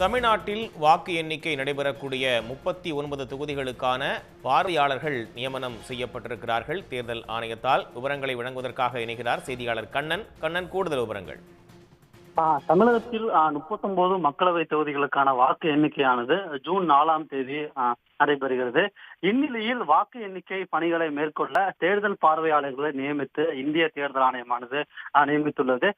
தமிழ்நாட்டில் வாக்கு எண்ணிக்கை நடைபெறக்கூடிய முப்பத்தி ஒன்பது தொகுதிகளுக்கான பார்வையாளர்கள் நியமனம் செய்யப்பட்டிருக்கிறார்கள். தேர்தல் ஆணையத்தால் விவரங்களை வழங்குவதற்காக இணைகிறார் செய்தியாளர் கண்ணன். கண்ணன் கூடுதல் விவரங்கள். தமிழகத்தில் முப்பத்தொன்பது மக்களவை தொகுதிகளுக்கான வாக்கு எண்ணிக்கையானது ஜூன் நாலாம் தேதி நடைபெறுகிறது. இந்நிலையில் வாக்கு எண்ணிக்கை பணிகளை மேற்கொள்ள தேர்தல் பார்வையாளர்களை நியமித்து இந்திய தேர்தல் ஆணையமானது நியமித்துள்ளது.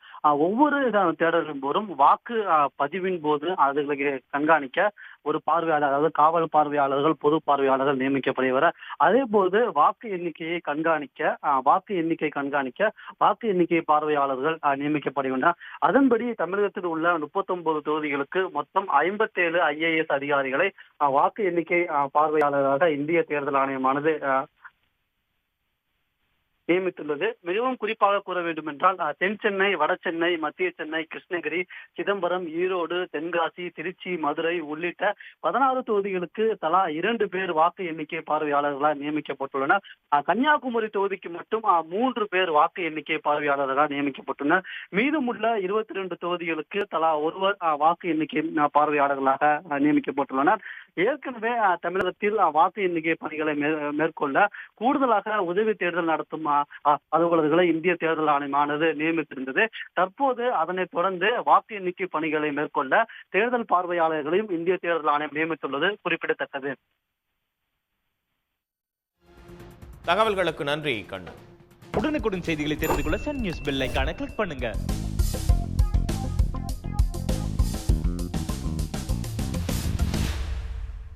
ஒவ்வொரு தேர்தலின் போதும் வாக்கு பதிவின் போது அதுகளை கண்காணிக்க ஒரு பார்வையாளர் அதாவது காவல் பார்வையாளர்கள் பொது பார்வையாளர்கள் நியமிக்கப்படுகிற அதே போது வாக்கு எண்ணிக்கையை கண்காணிக்க வாக்கு எண்ணிக்கை கண்காணிக்க வாக்கு எண்ணிக்கை பார்வையாளர்கள் நியமிக்கப்படுகின்றனர். அதன்படி தமிழகத்தில் உள்ள முப்பத்தொன்பது தொகுதிகளுக்கு மொத்தம் ஐம்பத்தேழு ஐஏஎஸ் அதிகாரிகளை வாக்கு எண்ணிக்கை பார்வையாளராக இந்திய தேர்தல் ஆணையமானது நியமித்துள்ளது. மிகவும் குறிப்பாக கூற வேண்டும் என்றால் தென் சென்னை வட சென்னை மத்திய சென்னை கிருஷ்ணகிரி சிதம்பரம் ஈரோடு தென்காசி திருச்சி மதுரை உள்ளிட்ட பதினாறு தொகுதிகளுக்கு தலா இரண்டு பேர் வாக்கு எண்ணிக்கை பார்வையாளர்களாக நியமிக்கப்பட்டுள்ளனர். கன்னியாகுமரி தொகுதிக்கு மட்டும் மூன்று பேர் வாக்கு எண்ணிக்கை பார்வையாளர்களாக நியமிக்கப்பட்டுள்ளனர். மீதமுள்ள இருபத்தி ரெண்டு தொகுதிகளுக்கு தலா ஒருவர் வாக்கு எண்ணிக்கை பார்வையாளர்களாக நியமிக்கப்பட்டுள்ளனர். ஏற்கனவே தமிழகத்தில் வாக்கு எண்ணிக்கை பணிகளை மேற்கொள்ள கூடுதலாக உதவி தேர்தல் நடத்தும் அஹ், அலுவலர்களை இந்திய தேர்தல் ஆணையமானது நியமித்திருந்தது. தற்போது அதனைத் தொடர்ந்து வாக்கு எண்ணிக்கை பணிகளை மேற்கொள்ள தேர்தல் பார்வையாளர்களையும் இந்திய தேர்தல் ஆணையம் நியமித்துள்ளது குறிப்பிடத்தக்கது. தகவல்களுக்கு நன்றி கண்ணன். உடனுக்குடன் செய்திகளை தெரிந்து கொள்ள சன் நியூஸ் பெல் ஐகானை கிளிக் பண்ணுங்க.